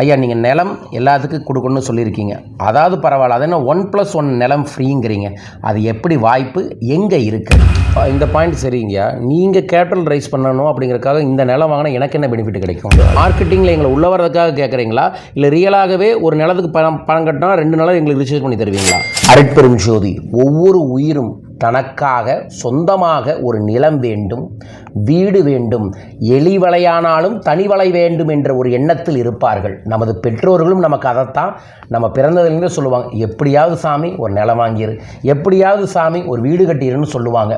ஐயா நீங்கள் நிலம் எல்லாத்துக்கும் கொடுக்கணும்னு சொல்லியிருக்கீங்க. அதாவது பரவாயில்ல அது என்ன ஒன் ப்ளஸ் ஒன் நிலம் ஃப்ரீங்கிறீங்க அது எப்படி வாய்ப்பு எங்கே இருக்குது இந்த பாயிண்ட் சரிங்கய்யா. நீங்கள் கேபிட்டல் ரைஸ் பண்ணணும் அப்படிங்கிறக்காக இந்த நிலம் வாங்கினா எனக்கு என்ன பெனிஃபிட் கிடைக்கும்? மார்க்கெட்டிங்கில் எங்களை உள்ள வரதுக்காக கேட்குறீங்களா இல்லை ரியலாகவே ஒரு நிலத்துக்கு பணம் பணம் கட்டினா ரெண்டு நிலம் எங்களுக்கு ரிசர்ச் பண்ணி தருவீங்களா? அரட்பெரும் ஜோதி ஒவ்வொரு உயிரும் தனக்காக சொந்தமாக ஒரு நிலம் வேண்டும் வீடு வேண்டும் எலிவளையானாலும் தனிவலை வேண்டும் என்ற ஒரு எண்ணத்தில் இருப்பார்கள். நமது பெற்றோர்களும் நமக்கு அதைத்தான் நம்ம பிறந்ததுலேருந்து சொல்லுவாங்க. எப்படியாவது சாமி ஒரு நிலம் வாங்கியிரு எப்படியாவது சாமி ஒரு வீடு கட்டிடுன்னு சொல்லுவாங்க.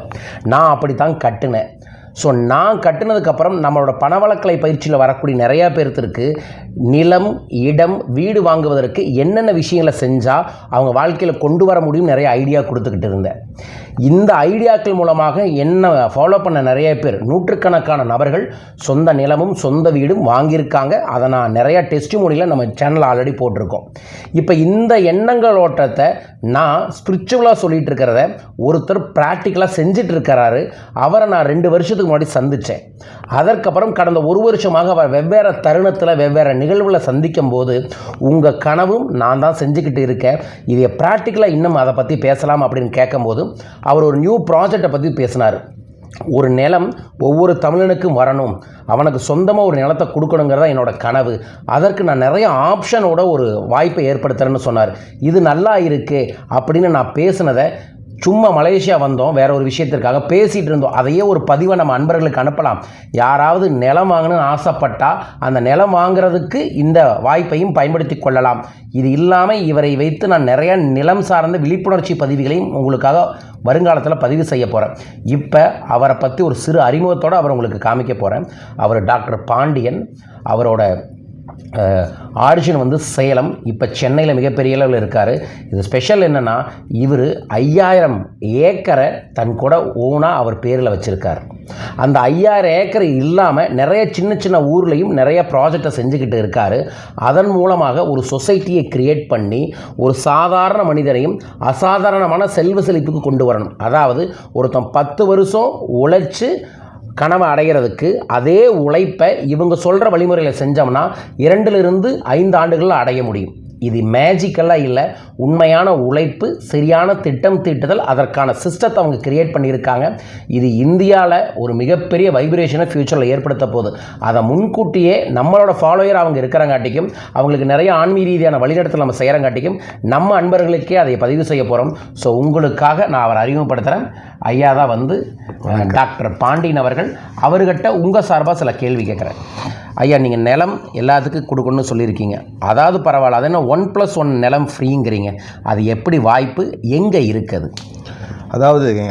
நான் அப்படித்தான் கட்டினேன். ஸோ நான் கட்டினதுக்கப்புறம் நம்மளோட பணவளக்கலை பயிற்சியில் வரக்கூடிய நிறையா பேர்த்திற்கு நிலம் இடம் வீடு வாங்குவதற்கு என்னென்ன விஷயங்களை செஞ்சால் அவங்க வாழ்க்கையில் கொண்டு வர முடியும் நிறைய ஐடியா கொடுத்துக்கிட்டு இருந்தேன். இந்த ஐடியாக்கள் மூலமாக என்ன ஃபாலோ பண்ண நிறைய பேர்? நூற்றுக்கணக்கான நபர்கள் சொந்த நிலமும் சொந்த வீடும் வாங்கியிருக்காங்க. அதை நான் நிறையா டெஸ்ட் மொழியில் நம்ம சேனல் ஆல்ரெடி போட்டிருக்கோம். இப்போ இந்த எண்ணங்கள் ஓட்டத்தை நான் ஸ்பிரிச்சுவலாக சொல்லிட்டு இருக்கிறத ஒருத்தர் ப்ராக்டிக்கலாக செஞ்சுட்டு இருக்கிறாரு. அவரை நான் ரெண்டு வருஷத்துக்கு முன்னாடி சந்தித்தேன் அதற்கப்புறம் கடந்த ஒரு வருஷமாக அவர் வெவ்வேறு தருணத்தில் வெவ்வேறு நிகழ்வில் சந்திக்கும் போது உங்கள் கனவும் நான் தான் செஞ்சுக்கிட்டு இருக்கேன். இதை ப்ராக்டிக்கலாக இன்னும் அதை பற்றி பேசலாம் அப்படின்னு கேட்கும்போது அவர் ஒரு நியூ ப்ராஜெக்டை பற்றி பேசினார். ஒரு நிலம் ஒவ்வொரு தமிழனுக்கும் வரணும். அவனுக்கு சொந்தமாக ஒரு நிலத்தை கொடுக்கணுங்கிறதா என்னோட கனவு. அதற்கு நான் நிறைய ஆப்ஷனோட ஒரு வாய்ப்பை ஏற்படுத்துகிறேன்னு சொன்னார். இது நல்லா இருக்கே அப்படின்னு நான் பேசினதை சும்மா மலேசியா வந்தோம் வேற ஒரு விஷயத்திற்காக பேசிகிட்டு இருந்தோம். அதையே ஒரு பதிவை நம்ம அன்பர்களுக்கு அனுப்பலாம். யாராவது நிலம் வாங்கணும்னு ஆசைப்பட்டால் அந்த நிலம் வாங்குறதுக்கு இந்த வாய்ப்பையும் பயன்படுத்தி கொள்ளலாம். இது இல்லாமல் இவரை வைத்து நான் நிறைய நிலம் சார்ந்த விழிப்புணர்ச்சி பதிவுகளையும் உங்களுக்காக வருங்காலத்தில் பதிவு செய்ய போகிறேன் இப்போ அவரை பற்றி ஒரு சிறு அறிமுகத்தோடு அவர் உங்களுக்கு காமிக்க போகிறேன் அவர் டாக்டர் பாண்டியன் அவரோட ஆரிஜின் வந்து சேலம். இப்போ சென்னையில் மிகப்பெரிய அளவில் இருக்கார். இது ஸ்பெஷல் என்னென்னா இவர் ஐயாயிரம் ஏக்கரை தன் கூட ஓனாக அவர் பேரில் வச்சுருக்கார். அந்த ஐயாயிரம் ஏக்கர் இல்லாமல் நிறைய சின்ன சின்ன ஊர்லேயும் நிறைய ப்ராஜெக்டை செஞ்சுக்கிட்டு இருக்கார். அதன் மூலமாக ஒரு சொசைட்டியை கிரியேட் பண்ணி ஒரு சாதாரண மனிதனையும் அசாதாரணமான செல்வ செழிப்புக்கு கொண்டு வரணும். அதாவது ஒருத்தன் பத்து வருஷம் உழைச்சி கனவை அடைகிறதுக்கு அதே உழைப்பை இவங்க சொல்கிற வழிமுறையில் செஞ்சோம்னா இரண்டிலிருந்து ஐந்து ஆண்டுகளில் அடைய முடியும். இது மேஜிக்கெல்லாம் இல்லை. உண்மையான உழைப்பு சரியான திட்டம் தீட்டுதல் அதற்கான சிஸ்டத்தை அவங்க கிரியேட் பண்ணியிருக்காங்க. இது இந்தியாவில் ஒரு மிகப்பெரிய வைப்ரேஷனை ஃப்யூச்சரில் ஏற்படுத்த போகுது. அதை முன்கூட்டியே நம்மளோட ஃபாலோயர் அவங்க இருக்கிறங்காட்டிக்கும் அவங்களுக்கு நிறைய ஆன்மீக ரீதியான வழிநடத்தல் நம்ம செய்கிறங்காட்டிக்கும் நம்ம அன்பர்களுக்கே அதை பதிவு செய்ய போகிறோம் ஸோ உங்களுக்காக நான் அவரை அறிமுகப்படுத்துகிறேன் ஐயா தான் வந்து டாக்டர் பாண்டியன் அவர்கள். அவர்கிட்ட உங்கள் சார்பாக சில கேள்வி கேட்குறேன். ஐயா நீங்கள் நிலம் எல்லாத்துக்கும் கொடுக்கணும்னு சொல்லியிருக்கீங்க. அதாவது பரவாயில்ல அது என்ன ஒன் ப்ளஸ் ஒன் நிலம் ஃப்ரீங்கிறீங்க. அது எப்படி வாய்ப்பு எங்கே இருக்குது? அதாவதுங்க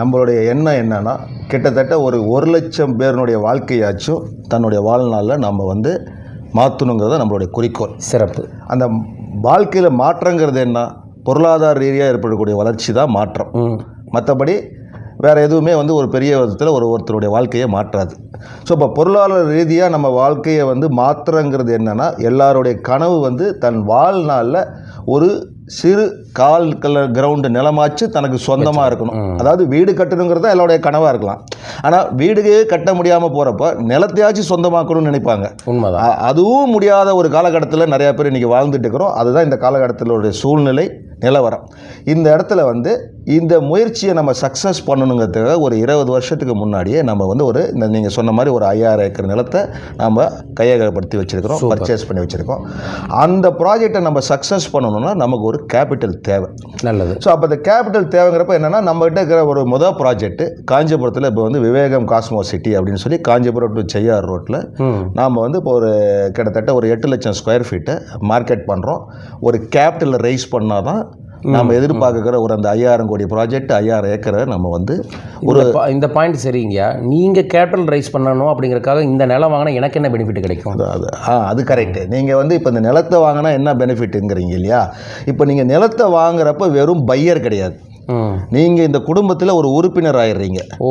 நம்மளுடைய எண்ணம் என்னன்னா கிட்டத்தட்ட ஒரு ஒரு லட்சம் பேருனுடைய வாழ்க்கையாச்சும் தன்னுடைய வாழ்நாளில் நம்ம வந்து மாற்றணுங்கிறது நம்மளுடைய குறிக்கோள். சிறப்பு. அந்த வாழ்க்கையில் மாற்றங்கிறது என்ன? பொருளாதார ரீதியாக ஏற்படக்கூடிய வளர்ச்சி தான் மாற்றம் மற்றபடி வேறு எதுவுமே வந்து ஒரு பெரிய விதத்தில் ஒரு ஒருத்தருடைய வாழ்க்கையை மாற்றாது. ஸோ இப்போ பொருளாதார ரீதியாக நம்ம வாழ்க்கையை வந்து மாற்றுறங்கிறது என்னென்னா எல்லாருடைய கனவு வந்து தன் வாழ்நாளில் ஒரு சிறு கால் கலர் கிரவுண்டு நிலமாச்சு தனக்கு சொந்தமாக இருக்கணும். அதாவது வீடு கட்டணுங்கிறது தான் எல்லாருடைய கனவாக இருக்கலாம். ஆனால் வீடு கட்ட முடியாமல் போகிறப்ப நிலத்தையாச்சும் சொந்தமாக்கணும்னு நினைப்பாங்க. உண்மைதான். அதுவும் முடியாத ஒரு காலகட்டத்தில் நிறையா பேர் இன்றைக்கி வாழ்ந்துட்டு இருக்கிறோம். அதுதான் இந்த காலகட்டத்திலுடைய சூழ்நிலை நிலவரம். இந்த இடத்துல வந்து இந்த முயற்சியை நம்ம சக்ஸஸ் பண்ணணுங்கிறதுக்காக ஒரு இருபது வருஷத்துக்கு முன்னாடியே நம்ம வந்து ஒரு இந்த நீங்கள் சொன்ன மாதிரி ஒரு ஐயாயிரம் ஏக்கர் நிலத்தை நம்ம கையகப்படுத்தி வச்சுருக்கிறோம் பர்ச்சேஸ் பண்ணி வச்சுருக்கோம். அந்த ப்ராஜெக்டை நம்ம சக்ஸஸ் பண்ணணும்னா நமக்கு ஒரு கேபிட்டல் தேவை. நல்லது. ஸோ அப்போ இந்த கேபிட்டல் தேவைங்கிறப்ப என்னென்னா நம்மகிட்ட இருக்கிற ஒரு முதல் ப்ராஜெக்ட் காஞ்சிபுரத்தில் இப்போ வந்து விவேகம் காஸ்மோ சிட்டி அப்படின்னு சொல்லி காஞ்சிபுரம் டு செய்யார் ரோட்டில் நாம் வந்து இப்போ ஒரு கிட்டத்தட்ட ஒரு எட்டு லட்சம் ஸ்கொயர் ஃபீட்டை மார்க்கெட் பண்ணுறோம் ஒரு கேபிட்டல் ரைஸ் பண்ணால் தான் நம்ம எதிர்பார்க்குற ஒரு அந்த ஐயாயிரம் கோடி ப்ராஜெக்ட் ஐயாயிரம் ஏக்கரை நம்ம வந்து ஒரு இந்த பாயிண்ட் சரிங்கய்யா நீங்கள் கேபிட்டல் ரைஸ் பண்ணணும் அப்படிங்கறதுக்காக இந்த நிலம் வாங்கினா எனக்கு என்ன பெனிஃபிட் கிடைக்கும்? அது அது ஆ அது கரெக்டு நீங்கள் வந்து இப்போ இந்த நிலத்தை வாங்கினா என்ன பெனிஃபிட்டுங்கிறீங்க இல்லையா? இப்போ நீங்கள் நிலத்தை வாங்குறப்ப வெறும் பையர் கிடையாது. நீங்கள் இந்த குடும்பத்தில் ஒரு உறுப்பினர் ஆயிடுறீங்க. ஓ.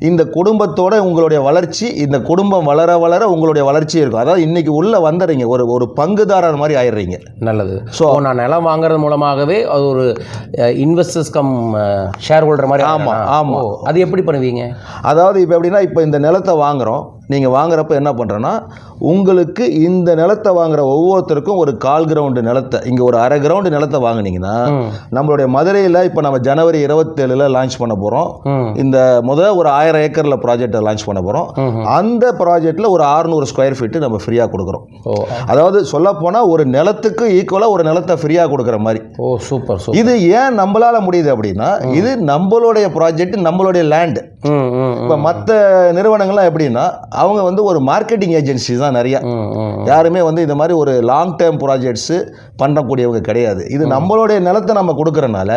இந்த குடும்பத்தோட உங்களுடைய வளர்ச்சி இந்த குடும்பம் வளர வளர உங்களுடைய வளர்ச்சி இருக்கும். அதாவது இன்னைக்கு உள்ள வந்துடுறீங்க ஒரு ஒரு பங்குதாரர் மாதிரி ஆயிடுறீங்க. நல்லது. ஸோ நான் நிலம் வாங்குறது மூலமாகவே அது ஒரு இன்வெஸ்டர்ஸ் கம் ஷேர் ஹோல்டர் மாதிரி ஆமா, ஆகலாம். ஆமா. ஓ, அது எப்படி பண்ணுவீங்க? அதாவது இப்போ எப்படின்னா இப்போ இந்த நிலத்தை வாங்குறோம். நீங்கள் வாங்குறப்ப என்ன பண்ணுறேன்னா உங்களுக்கு இந்த நிலத்தை வாங்குற ஒவ்வொருத்தருக்கும் ஒரு கால் கிரவுண்டு நிலத்தை இங்கே ஒரு அரை கிரவுண்டு நிலத்தை வாங்குனீங்கன்னா. நம்மளுடைய மதுரையில் இப்போ நம்ம ஜனவரி இருபத்தேழில் லான்ச் பண்ண போகிறோம். இந்த முத ஒரு ஆயிரம் ஏக்கரில் ப்ராஜெக்டை லான்ச் பண்ண போகிறோம். அந்த ப்ராஜெக்டில் ஒரு 600 ஸ்கொயர் ஃபீட்டு நம்ம ஃப்ரீயாக கொடுக்குறோம். அதாவது சொல்லப்போனால் ஒரு நிலத்துக்கு ஈக்குவலாக ஒரு நிலத்தை ஃப்ரீயாக கொடுக்குற மாதிரி. ஓ சூப்பர் இது ஏன் நம்மளால முடியுது அப்படின்னா இது நம்மளுடைய ப்ராஜெக்ட் நம்மளுடைய லேண்டு இப்போ மற்ற நிறுவனங்கள்லாம் எப்படின்னா அவங்க வந்து ஒரு மார்க்கெட்டிங் ஏஜென்சி தான் நிறையா. யாருமே வந்து இந்த மாதிரி ஒரு லாங் டேர்ம் ப்ராஜெக்ட்ஸு பண்ணக்கூடியவங்க கிடையாது. இது நம்மளுடைய நிலத்தை நம்ம கொடுக்கறனால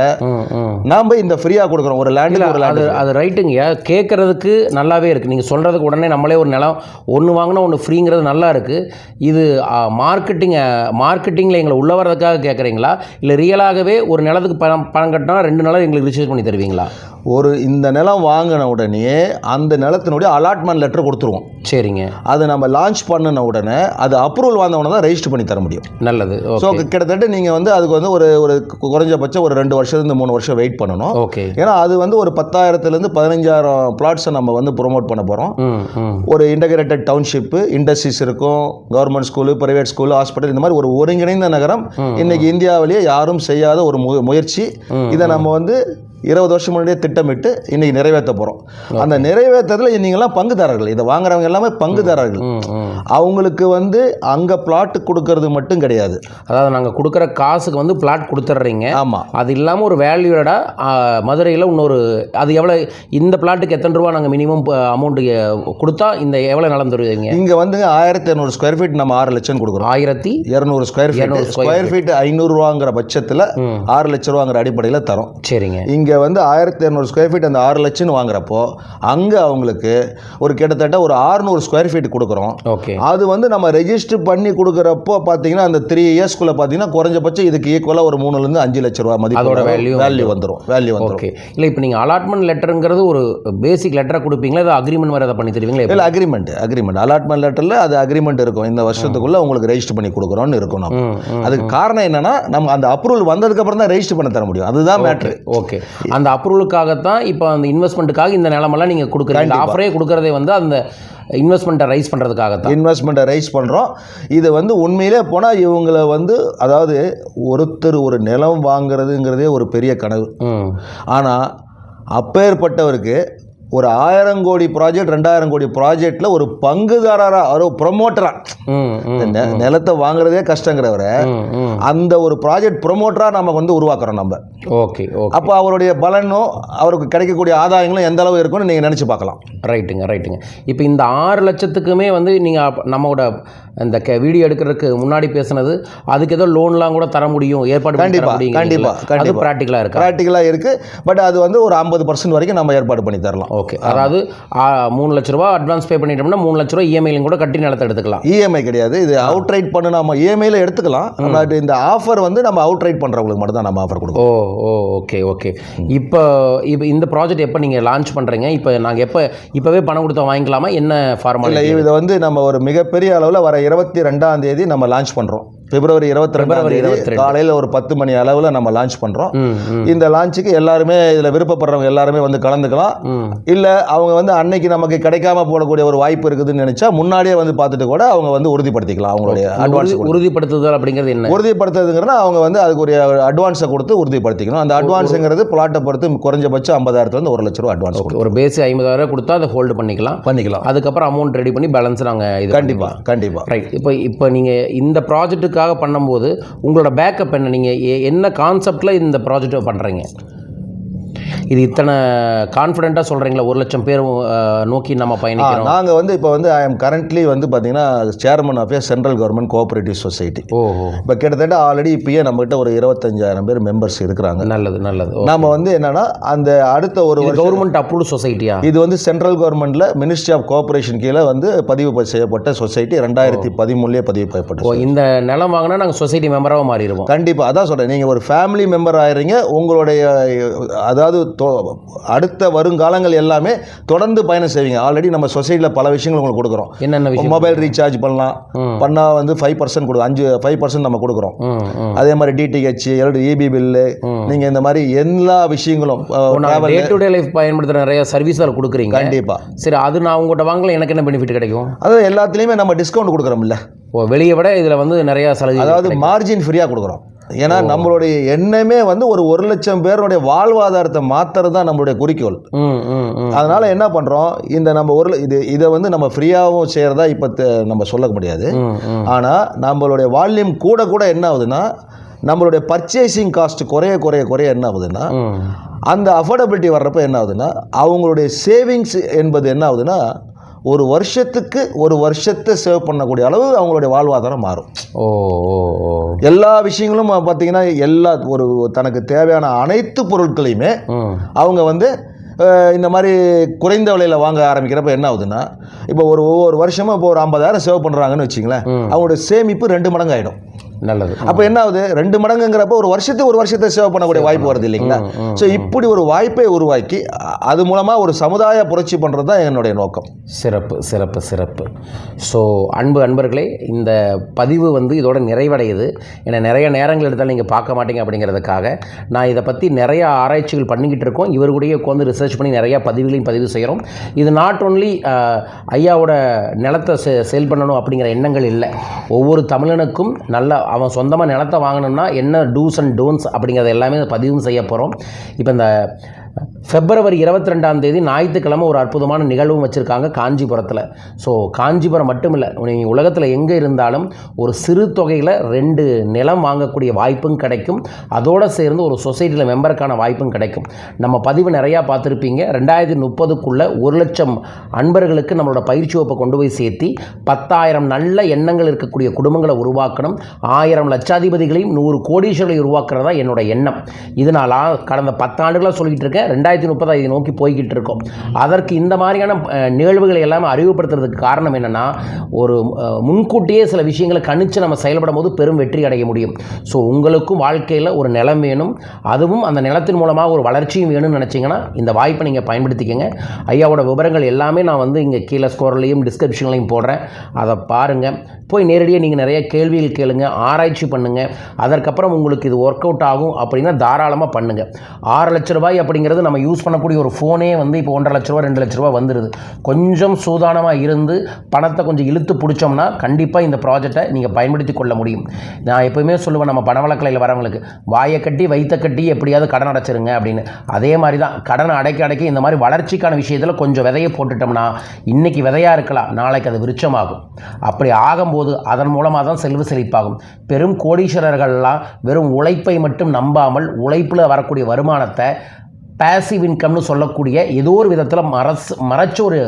நாம் இந்த ஃப்ரீயாக கொடுக்குறோம். ஒரு லேண்டில் ஒரு அது லேண்டு அது ரைட்டுங்க கேட்குறதுக்கு நல்லாவே இருக்குது நீங்கள் சொல்கிறதுக்கு உடனே நம்மளே ஒரு நிலம் ஒன்று வாங்கினா ஒன்று ஃப்ரீங்கிறது நல்லா இருக்குது இது மார்க்கெட்டிங் மார்க்கெட்டிங்கில் எங்களை உள்ள வர்றதுக்காக கேட்குறீங்களா? இல்லை ரியலாகவே ஒரு நிலத்துக்கு பணம் பணம் கட்டினா ரெண்டு நிலம் எங்களுக்கு ரிசர்ச் பண்ணி தருவீங்களா? ஒரு இந்த நிலம் வாங்கின உடனே அந்த நிலத்தினுடைய அலாட்மெண்ட் லெட்டர் கொடுத்துருவோம். சரிங்க. அதை நம்ம லான்ச் பண்ணின உடனே அது அப்ரூவல் வந்த உடனே தான் ரெஜிஸ்டர் பண்ணி தர முடியும். நல்லது. ஸோ கிட்டத்தட்ட நீங்கள் வந்து அதுக்கு வந்து ஒரு ஒரு குறைஞ்சபட்சம் ஒரு ரெண்டு வருஷத்துலேருந்து மூணு வருஷம் வெயிட் பண்ணணும். ஓகே ஏன்னா அது வந்து ஒரு பத்தாயிரத்துலேருந்து பதினஞ்சாயிரம் பிளாட்ஸை நம்ம வந்து ப்ரொமோட் பண்ண போகிறோம் ஒரு இன்டகிரேட்டட் டவுன்ஷிப்பு இண்டஸ்ட்ரீஸ் இருக்கும் government school private school hospital இந்த மாதிரி ஒரு ஒருங்கிணைந்த நகரம் இன்னைக்கு இந்தியாவிலேயே யாரும் செய்யாத ஒரு முயற்சி. இதை நம்ம வந்து இருபது வருஷம் முன்னாடியே திட்டமிட்டு இன்னைக்கு நிறைவேற்ற போகிறோம் அந்த நிறைவேற்றத்தில் நீங்களாம் பங்குதாரர்கள் இதை வாங்குறவங்க எல்லாமே பங்குதாரர்கள். அவங்களுக்கு வந்து அங்கே பிளாட் கொடுக்கறது மட்டும் கிடையாது. அதாவது நாங்கள் கொடுக்குற காசுக்கு வந்து பிளாட் கொடுத்துட்றீங்க. ஆமாம் அது இல்லாமல் ஒரு வேல்யூடாக மதுரையில் இன்னொரு அது எவ்வளோ இந்த பிளாட்டுக்கு எத்தனை ரூபா நாங்கள் மினிமம் அமௌண்ட்டு கொடுத்தா இந்த எவ்வளோ நிலம் தருவீங்க? இங்கே வந்து ஆயிரத்தி இரநூறு ஸ்கொயர் ஃபீட் நம்ம ஆறு லட்சம் கொடுக்குறோம். ஆயிரத்தி இரநூறு square feet 200 square square feet ஐநூறுரூவாங்கிற பட்சத்தில் ஆறு லட்ச ரூபாங்கிற அடிப்படையில் தரோம். சரிங்க. இங்கே வந்து ஆயிரத்தி இரநூறு ஸ்கொயர் ஃபீட் அந்த ஆறு லட்சம்னு வாங்குறப்போ அங்கே அவங்களுக்கு ஒரு கிட்டத்தட்ட ஒரு 600 ஸ்கொயர் ஃபீட் கொடுக்குறோம். ஓகே அது வந்து நம்ம ரெஜிஸ்டர் பண்ணி கொடுக்குறப்போ பார்த்தீங்கன்னா அந்த த்ரீ இயர்ஸ்க்குள்ளே பார்த்தீங்கன்னா குறைஞ்சபட்சம் இதுக்கு ஈக்குவலாக ஒரு மூணுலேருந்து அஞ்சு லட்ச ரூபா மதிப்பு அதோட value வேல்யூ வந்துடும் வேல்யூ வந்துடும் ஓகே இல்லை இப்போ நீங்கள் அலாட்மெண்ட் லெட்டருங்கிறது ஒரு பேசிக் லெட்டரை கொடுப்பீங்களா? இல்லை அக்ரிமெண்ட் வேறு எதாவது பண்ணி தருவீங்களா? இல்லை அக்ரிமெண்ட் அக்ரிமெண்ட் அலாட்மெண்ட் லெட்டரில் அது அக்ரிமெண்ட் இருக்கும். இந்த வருஷத்துக்குள்ளே உங்களுக்கு ரெஜிஸ்டர் பண்ணி கொடுக்குறோன்னு இருக்கும் நம்ம. ம் ம் அதுக்கு காரணம் என்னன்னா நம்ம அந்த அப்ரூவல் வந்ததுக்கப்புறம் தான் ரெஜிஸ்டர் பண்ண தர முடியும். அதுதான் மேட்ரு ஓகே அந்த அப்ரூவலுக்காகத்தான் இப்போ அந்த இன்வெஸ்ட்மெண்ட்டுக்காக இந்த நிலமெல்லாம் நீங்கள் கொடுக்குறீங்க. ஆஃபரே கொடுக்குறதே வந்து அந்த இன்வெஸ்ட்மெண்ட்டை ரைஸ் பண்ணுறதுக்காகத்தான் இன்வெஸ்ட்மெண்ட்டை ரைஸ் பண்ணுறோம் இது வந்து உண்மையிலே போனால் இவங்களை வந்து அதாவது ஒருத்தர் ஒரு நிலம் வாங்குறதுங்கிறதே ஒரு பெரிய கனவு. ஆனால் அப்பேற்பட்டவருக்கு ஒரு ஆயிரம் கோடி ப்ராஜெக்ட் ரெண்டாயிரம் கோடி ப்ராஜெக்டில் ஒரு பங்குதாரராக ஒரு ப்ரொமோட்டராக நிலத்தை வாங்குறதே கஷ்டங்கிறவரை அந்த ஒரு ப்ராஜெக்ட் ப்ரொமோட்டராக நம்ம வந்து உருவாக்குறோம் நம்ம. ஓகே அப்போ அவருடைய பலனும் அவருக்கு கிடைக்கக்கூடிய ஆதாயங்களும் எந்த அளவு இருக்குன்னு நீங்கள் நினச்சி பார்க்கலாம். ரைட்டுங்க ரைட்டுங்க. இப்போ இந்த ஆறு லட்சத்துக்குமே வந்து நீங்கள் நம்மளோட இந்த வீடியோ எடுக்கிறதுக்கு முன்னாடி பேசுனது அதுக்கு ஏதோ லோன்லாம் கூட தர முடியும் ஏற்பாடு பண்ணி தர கண்டிப்பா, முடியுங்கிறீங்களா? கண்டிப்பா, அது. ப்ராக்டிக்கலாக இருக்கா? ப்ராக்டிக்கலாக இருக்குது பட் அது வந்து ஒரு ஐம்பது பர்சன்ட் வரைக்கும் நம்ம ஏற்பாடு பண்ணி தரலாம். ஓகே அதாவது மூணு லட்ச ரூபா அட்வான்ஸ் பே பண்ணிட்டோம்னா மூணு லட்ச ரூபா இஎம்ஐலையும் கூட கட்டி நிலத்தை எடுத்துக்கலாம். இஎம்ஐ கிடையாது. இது அவுட் ரைட் பண்ணு நம்ம இஎம்ஐயில் எடுத்துக்கலாம். பட் இந்த ஆஃபர் வந்து நம்ம அவுட் ரைட் பண்ணுறவங்களுக்கு மட்டும் தான் நம்ம ஆஃபர் கொடுக்கணும். ஓ ஓ ஓகே ஓகே இப்போ இப்போ இந்த ப்ராஜெக்ட் எப்போ நீங்கள் லான்ச் பண்ணுறீங்க இப்போ நாங்கள் எப்போ இப்போவே பணம் கொடுத்தா வாங்கிக்கலாமா? என்ன இல்லை ஃபார்மாலிட்டி இதை வந்து நம்ம ஒரு மிகப்பெரிய அளவில் வர இருபத்தி ரெண்டாம் தேதி நம்ம லான்ச் பண்ணுறோம் பிப்ரவரி இருபத்தி ரெண்டாம் பிப்ரவரி தேதி 22. காலையில் ஒரு பத்து மணி அளவில் நம்ம லான்ச் பண்ணுறோம் இந்த லான்ச்சுக்கு எல்லாருமே இதில் விருப்பப்படுறவங்க எல்லாருமே வந்து கலந்துக்கலாம். இல்லை அவங்க வந்து அன்னைக்கு நமக்கு கிடைக்காம போடக்கூடிய ஒரு வாய்ப்பு இருக்குதுன்னு நினச்சா முன்னாடியே வந்து பார்த்துட்டு கூட அவங்க வந்து உறுதிப்படுத்திக்கலாம் அவங்களுடைய அட்வான்ஸ் உறுதி- உறுதிப்படுத்துதல் அப்படிங்கிறது என்ன? உறுதிப்படுத்துறதுங்கிறனா அவங்க வந்து அதுக்கு ஒரு அட்வான்ஸை கொடுத்து உறுதிப்படுத்திக்கணும். அந்த அட்வான்ஸுங்கிறது பிளாட்டை பொறுத்து குறைஞ்சபட்சம் ஐம்பதாயிரத்துலேருந்து ஒரு லட்ச ரூபா அட்வான்ஸ் கொடுக்கும் ஒரு பேசி ஐம்பதாயிரம் கொடுத்தா அதை ஹோல்டு பண்ணிக்கலாம். பண்ணிக்கலாம். அதுக்கப்புறம் அமௌண்ட் ரெடி பண்ணி பேலன்ஸ் நாங்கள் இது கண்டிப்பாக கண்டிப்பாக ரைட் இப்போ இப்போ நீங்கள் இந்த ப்ராஜெக்ட்டுக்காக பண்ணும்போது உங்களோட பேக்கப் என்ன? நீங்கள் என்ன கான்செப்டில் இந்த ப்ராஜெக்டை பண்ணுறீங்க இது இத்தனை கான்ஃபிடென்ட்டாக சொல்கிறீங்களா ஒரு லட்சம் பேர் நோக்கி நம்ம பயணிக்கிறோம். நாங்கள் வந்து இப்போ வந்து ஐ எம் கரண்ட்லி வந்து பார்த்தீங்கன்னா chairman of a central government cooperative society ஓஹோ. இப்போ கிட்டத்தட்ட ஆல்ரெடி இப்பயே நம்மகிட்ட ஒரு இருபத்தஞ்சாயிரம் பேர் மெம்பர்ஸ் இருக்கிறாங்க. நல்லது நல்லது. ஓ. நாம வந்து என்னன்னா அந்த அடுத்த ஒரு கவர்மெண்ட் அப்ரூவ்டு சொசைட்டியா இது வந்து சென்ட்ரல் கவர்மெண்ட்ல மினிஸ்ட்ரி ஆஃப் கோஆபரேஷன் கீழே வந்து பதிவு செய்யப்பட்ட சொசைட்டி ரெண்டாயிரத்தி பதிமூணுலேயே பதிவு செய்யப்பட்ட ஓ இந்த நிலம் வாங்கினா நாங்கள் சொசைட்டி மெம்பராக மாறிடுவோம். கண்டிப்பாக அதான் சொல்கிறேன் நீங்கள் ஒரு ஃபேமிலி மெம்பர் ஆயிடுறீங்க உங்களுடைய அதாவது அடுத்த வருங்காலங்கள் எல்லாமே தொடர்ந்து பயணம் செய்வீங்க. ஆல்ரெடி நம்ம சொசைட்டியில் பல விஷயங்கள் உங்களுக்கு கொடுக்குறோம். என்னென்ன மொபைல் ரீசார்ஜ் பண்ணலாம். பண்ணால் வந்து ஃபைவ் பர்சன்ட் கொடு அஞ்சு ஃபைவ் பர்சன்ட் நம்ம கொடுக்குறோம். அதே மாதிரி டிடிஹெச் எல்டு இபி பில்லு நீங்கள் இந்த மாதிரி எல்லா விஷயங்களும் டே டு டே லைஃப் பயன்படுத்துகிற நிறைய சர்வீஸ் அதில் கொடுக்குறீங்க. கண்டிப்பாக சரி அது நான் உங்கள்கிட்ட வாங்கல எனக்கு என்ன பெனிஃபிட் கிடைக்கும்? அதாவது எல்லாத்துலேயுமே நம்ம டிஸ்கவுண்ட் கொடுக்குறோம்ல. வெளியே விட இதில் வந்து நிறையா சலுகை அதாவது மார்ஜின் ஃப்ரீயாக கொடுக்குறோம். ஏன்னா நம்மளுடைய எண்ணமே வந்து ஒரு ஒரு லட்சம் பேருடைய வாழ்வாதாரத்தை மாற்றுறது தான் நம்மளுடைய குறிக்கோள். அதனால் என்ன பண்ணுறோம் இந்த நம்ம ஒரு இது இதை வந்து நம்ம ஃப்ரீயாகவும் செய்கிறதா இப்போ நம்ம சொல்ல முடியாது. ஆனால் நம்மளுடைய வால்யூம் கூட கூட என்ன ஆகுதுன்னா நம்மளுடைய பர்ச்சேசிங் காஸ்ட் குறைய குறைய குறைய என்ன ஆகுதுன்னா அந்த அஃபோர்டபிலிட்டி வர்றப்ப என்ன ஆகுதுன்னா அவங்களுடைய சேவிங்ஸ் என்பது என்ன ஆகுதுன்னா ஒரு வருஷத்துக்கு ஒரு வருஷத்தை சேவ் பண்ணக்கூடிய அளவு அவங்களுடைய வாழ்வாதாரம் மாறும். ஓ எல்லா விஷயங்களும் பார்த்தீங்கன்னா எல்லா ஒரு தனக்கு தேவையான அனைத்து பொருட்களையுமே அவங்க வந்து இந்த மாதிரி குறைந்த விலையில் வாங்க ஆரம்பிக்கிறப்ப என்ன ஆகுதுன்னா இப்போ ஒரு ஒவ்வொரு வருஷமும் இப்போ ஒரு ஐம்பதாயிரம் சேவ் பண்ணுறாங்கன்னு வச்சிங்களேன் அவங்களுடைய சேமிப்பு ரெண்டு மடங்கு ஆகிடும் நல்லது. அப்போ என்ன ஆகுது ரெண்டு மடங்குங்கிறப்ப ஒரு வருஷத்துக்கு ஒரு வருஷத்தை சேவ் பண்ணக்கூடிய வாய்ப்பு வருது இல்லைங்களா? ஸோ இப்படி ஒரு வாய்ப்பை உருவாக்கி அது மூலமாக ஒரு சமுதாய புரட்சி பண்ணுறது தான் என்னுடைய நோக்கம். சிறப்பு சிறப்பு சிறப்பு. ஸோ அன்பு அன்பர்களே இந்த பதிவு வந்து இதோட நிறைவடையுது. ஏன்னா நிறைய நேரங்கள் எடுத்தாலும் நீங்கள் பார்க்க மாட்டீங்க அப்படிங்கிறதுக்காக நான் இதை பற்றி நிறைய ஆராய்ச்சிகள் பண்ணிக்கிட்டு இருக்கோம். இவர் கூடயே உட்காந்து ரிசர்ச் பண்ணி நிறையா பதிவுகளையும் பதிவு செய்கிறோம். இது நாட் ஒன்லி ஐயாவோட நிலத்தை செ சேல் பண்ணணும் அப்படிங்கிற எண்ணங்கள் இல்லை. ஒவ்வொரு தமிழனுக்கும் நல்ல அவன் சொந்தமாக நிலத்தை வாங்கணும்னா என்ன டூஸ் அண்ட் டோன்ஸ் அப்படிங்கிறத எல்லாமே பதிவும் செய்ய போகிறோம் இப்போ இந்த பிப்ரவரி இருபத்தி ரெண்டாம் தேதி ஞாயிற்றுக்கிழமை ஒரு அற்புதமான நிகழ்வும் வச்சுருக்காங்க காஞ்சிபுரத்தில். ஸோ காஞ்சிபுரம் மட்டும் இல்லை நீங்கள் உலகத்தில் எங்கே இருந்தாலும் ஒரு சிறு தொகையில் ரெண்டு நிலம் வாங்கக்கூடிய வாய்ப்பும் கிடைக்கும். அதோடு சேர்ந்து ஒரு சொசைட்டியில் மெம்பருக்கான வாய்ப்பும் கிடைக்கும். நம்ம பதிவு நிறையா பார்த்துருப்பீங்க. ரெண்டாயிரத்தி முப்பதுக்குள்ளே ஒரு லட்சம் அன்பர்களுக்கு நம்மளோட பயிற்சி வகுப்பை கொண்டு போய் சேர்த்தி பத்தாயிரம் நல்ல எண்ணங்கள் இருக்கக்கூடிய குடும்பங்களை உருவாக்கணும். ஆயிரம் லட்சாதிபதிகளையும் நூறு கோடீஸ்வரர்களை உருவாக்குறதா என்னோட எண்ணம். இதனால் கடந்த பத்தாண்டுகளாக சொல்லிகிட்டு இருக்கேன். ரெண்டாயிரத்தி முப்பதை இதை நோக்கி போய்கிட்டு இருக்கோம் அதற்கு இந்த மாதிரியான நிகழ்வுகளை எல்லாமே அறிவுப்படுத்துறதுக்கு காரணம் என்னென்னா ஒரு முன்கூட்டியே சில விஷயங்களை கணிச்சு நம்ம செயல்படும் போது பெரும் வெற்றி அடைய முடியும். ஸோ உங்களுக்கும் வாழ்க்கையில் ஒரு நிலம் வேணும். அதுவும் அந்த நிலத்தின் மூலமாக ஒரு வளர்ச்சியும் வேணும்னு நினச்சிங்கன்னா இந்த வாய்ப்பை நீங்கள் பயன்படுத்திக்கங்க. ஐயாவோட விவரங்கள் எல்லாமே நான் வந்து இங்கே கீழே ஸ்கோர்லையும் டிஸ்கிரிப்ஷன்லையும் போடுறேன். அதை பாருங்கள் போய் நேரடியாக நீங்கள் நிறைய கேள்விகள் கேளுங்க. ஆராய்ச்சி பண்ணுங்கள் அதற்கப்புறம் உங்களுக்கு இது ஒர்க் அவுட் ஆகும் அப்படின்னா தாராளமாக பண்ணுங்கள் ஆறு லட்ச ரூபாய் அப்படிங்கிறது நம்ம யூஸ் பண்ணக்கூடிய ஒரு ஃபோனே வந்து இப்போ ஒன்றரை லட்ச ரூபா ரெண்டு லட்ச ரூபா வந்துடுது கொஞ்சம் சூதானமாக இருந்து பணத்தை கொஞ்சம் இழுத்து பிடிச்சோம்னா கண்டிப்பாக இந்த ப்ராஜெக்டை நீங்கள் பயன்படுத்தி கொள்ள முடியும். நான் எப்போயுமே சொல்லுவேன் நம்ம பணவழக்கலையில் வரவங்களுக்கு வாயை கட்டி வைத்த கட்டி எப்படியாவது கடன் அடைச்சிருங்க அப்படின்னு. அதே மாதிரி தான் கடனை அடைக்க அடைக்க இந்த மாதிரி வளர்ச்சிக்கான விஷயத்தில் கொஞ்சம் விதையை போட்டுட்டோம்னா இன்றைக்கி விதையாக இருக்கலாம் நாளைக்கு அது விருச்சமாகும் அப்படி ஆகும்போது அதன் மூலமாக தான் செல்வ செழிப்பாகும். பெரும் கோடீஸ்வரர்கள்லாம் வெறும் உழைப்பை மட்டும் நம்பாமல் உழைப்பில் வரக்கூடிய வருமானத்தை பேசிவ் இன்கம்னு சொல்லக்கூடிய ஏதோ ஒரு விதத்தில் மறச்சு மறைச்ச ஒரு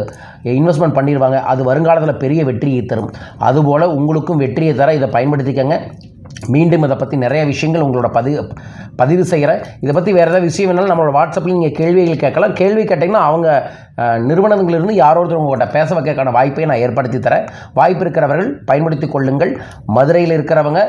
இன்வெஸ்ட்மெண்ட் பண்ணிடுவாங்க அது வருங்காலத்தில் பெரிய வெற்றியை தரும். அதுபோல் உங்களுக்கும் வெற்றியை தர இதை பயன்படுத்திக்கங்க. மீண்டும் இதை பற்றி நிறைய விஷயங்கள் உங்களோட பதிவு பதிவு செய்கிறேன் இதை பற்றி வேறு ஏதாவது விஷயம் வேணாலும் நம்மளோட வாட்ஸ்அப்பில் நீங்கள் கேள்விகள் கேட்கலாம். கேள்வி கேட்டிங்கன்னா அவங்க நிறுவனங்களிலிருந்து யாரோ ஒருத்தர் உங்கள்கிட்ட பேச வைக்கிறதுக்கான வாய்ப்பை நான் ஏற்படுத்தி தரேன். வாய்ப்பு இருக்கிறவர்கள் பயன்படுத்தி கொள்ளுங்கள். மதுரையில் இருக்கிறவங்க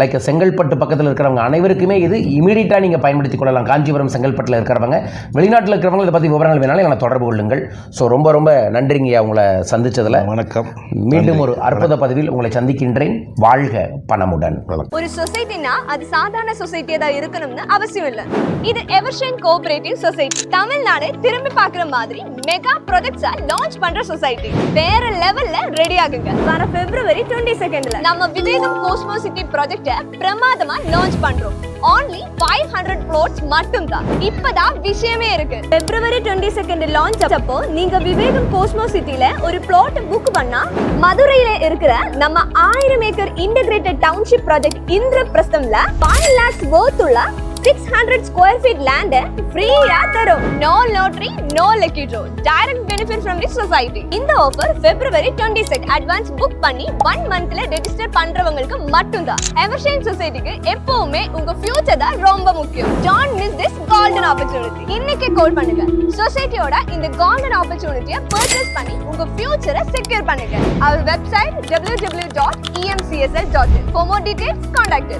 லைக் செங்கல்பட்டு பக்கத்தில் இருக்கிறவங்க அனைவருக்குமே இது இமீடியட்டாக நீங்கள் பயன்படுத்தி கொள்ளலாம். காஞ்சிபுரம் செங்கல்பட்டில் இருக்கிறவங்க வெளிநாட்டில் இருக்கிறவங்க இதை பற்றி விவரங்கள் வேணாலும் என்னை தொடர்பு கொள்ளுங்கள். ஸோ ரொம்ப ரொம்ப நன்றிங்கய்யா உங்களை சந்திச்சதில். வணக்கம். மீண்டும் ஒரு அற்புத பதிவில் உங்களை சந்திக்கின்றேன். வாழ்க பணமுடன். ஒரு சொசைட்டினா அது சாதாரண சொசைட்டியா தான் இருக்கணும்னு அவசியம் இல்ல. இது எவர்ஷன் கோஆபரேட்டிவ் சொசைட்டி தமிழ்நாடு திரும்பி பார்க்குற மாதிரி மெகா ப்ராஜெக்ட்ஸா லான்ச் பண்ற சொசைட்டி. வேற லெவல்ல ரெடி ஆகுங்க. வர பிப்ரவரி டுவெண்ட்டி செகண்ட்ல நம்ம விவேகம் கோஸ்மோ சிட்டி ப்ராஜெக்ட பிரமாதமா லான்ச் பண்றோம். ஆன்லி ஃபைவ் ஹண்ட்ரட் ப்ளோட்ஸ் மட்டும் தான் இப்பதான் விஷயமே இருக்கு. பிப்ரவரி டுவெண்ட்டி செகண்ட் லான்ச் அப்போ நீங்க விவேகம் கோஸ்மோ சிட்டில ஒரு பிளாட் புக் பண்ணா மதுரையில இருக்கிற நம்ம ஆயிரம் ஏக்கர் இன்டகிரேட்டட் டவுன்ஷிப் ப்ராஜெக்ட் இந்திர பிரஸ்தம்ல ஃபைவ் லேக்ஸ் worth உள்ள six hundred square feet land ஃப்ரீயா தரும் no lottery no lucky draw direct benefit from the society இந்த offer February twenty six advance book பண்ணி ஒன் மந்த்ல ரெஜிஸ்டர் பண்றவங்களுக்கு மட்டும்தான். எவர்ஷன் சொசைட்டிக்கு எப்பவுமே உங்க ஃபியூச்சர் தான் ரொம்ப முக்கியம். Don't miss this golden opportunity இன்னைக்கு கால் பண்ணுங்க. சொசைட்டியோட இந்த கோல்டன் ஆப்பர்ச்சுனிட்டியை பர்ச்சேஸ் பண்ணி உங்க ஃபியூச்சரை செக்யூர் பண்ணுங்க. Our website W W dot EMCSL dot in for more details contact